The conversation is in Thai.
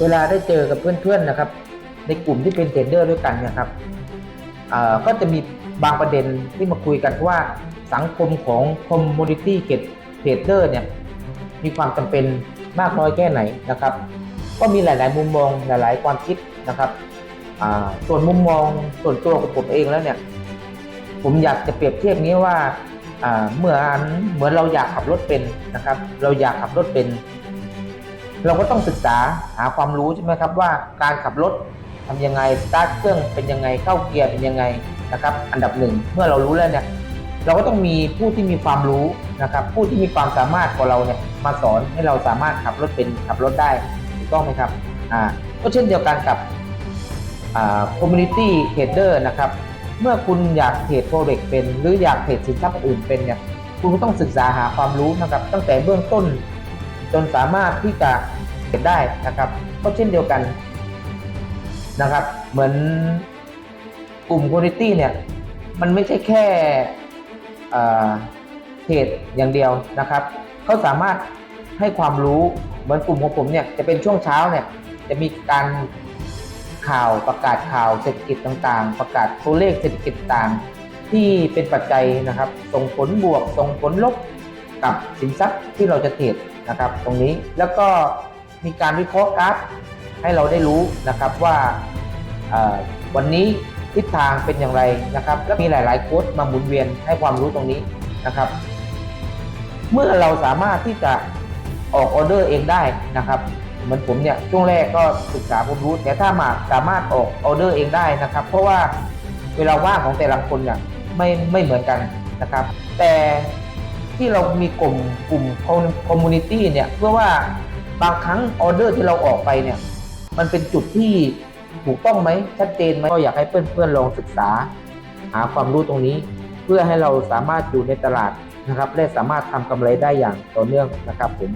เวลาได้เจอกับเพื่อนๆนะครับ ในกลุ่มที่เป็นเทรดเดอร์ด้วยกันเนะครับก็จะมีบางประเด็นที่มาคุยกันว่าสังคมของคอมมูนิตี้เทรดเดอร์เนี่ยมีความจำเป็นมากน้อยแค่ไหนนะครับ ก็มีหลาย ๆ มุมมองหลาย ๆ ความคิดนะครับส่วนมุมมองส่วนตัวของผมเองแล้วเนี่ยผมอยากจะเปรียบเทียบนี้ว่าอ่าเหมือนเหมือนเราอยากขับรถเป็นนะครับ เราอยากขับรถเป็น เราก็ต้องศึกษาหาความรู้ใช่ไหมครับว่าการขับรถทำยังไงสตาร์ทเครื่องเป็นยังไงเข้าเกียร์เป็นยังไงนะครับ อันดับหนึ่งเมื่อเรารู้แล้วเนี่ยเราก็ต้องมีผู้ที่มีความรู้นะครับผู้ที่มีความสามารถกว่าเราเนี่ยมาสอนให้เราสามารถขับรถเป็นขับรถได้ถูกต้องไหมครับอ่าก็เช่นเดียวกันกับอ่า community trader นะครับ เมื่อคุณอยากเทรดโฟเร็กเป็น หรืออยากเทรดสินทรัพย์อื่นเป็นเนี่ยคุณก็ต้องศึกษาหาความรู้นะครับ ตั้งแต่เบื้องต้น จนสามารถที่จะเทรดได้นะครับ ก็เช่นเดียวกันนะครับ เหมือนกลุ่ม community เนี่ย มันไม่ใช่แค่เอ่อเทรดอย่างเดียวนะครับเขาสามารถให้ความรู้เหมือนกลุ่มของผมเนี่ยจะเป็นช่วงเช้าเนี่ยจะมีการข่าวประกาศข่าวเศรษฐกิจต่างๆ ประกาศตัวเลขเศรษฐกิจต่างที่เป็นปัจจัยนะครับ ส่งผลบวกส่งผลลบกับสินทรัพย์ที่เราจะเทรด นะครับ ตรงนี้แล้วก็มีการวิเคราะห์กราฟให้เราได้รู้นะครับว่าวันนี้ทิศทางเป็นอย่างไรนะครับ และมีหลาย ๆ โค้ดมาหมุนเวียนให้ความรู้ตรงนี้นะครับ เมื่อเราสามารถที่จะออกออเดอร์เองได้นะครับเหมือนผมเนี่ยช่วงแรกก็ศึกษาความรู้ แต่ถ้ามาสามารถออกออเดอร์เองได้นะครับ เพราะว่าเวลาว่างของแต่ละคนเนี่ยไม่ไม่เหมือนกันนะครับ แต่ ที่เรามีกลุ่มกลุ่มคอมมูนิตี้เนี่ยเพื่อว่าบางครั้งออเดอร์ที่เราออกไปเนี่ยมันเป็นจุดที่ถูกต้องไหมชัดเจนไหมก็อยากให้เพื่อนๆลองศึกษา หาความรู้ตรงนี้ เพื่อให้เราสามารถอยู่ในตลาดนะครับและสามารถทำกำไรได้อย่างต่อเนื่องนะครับผม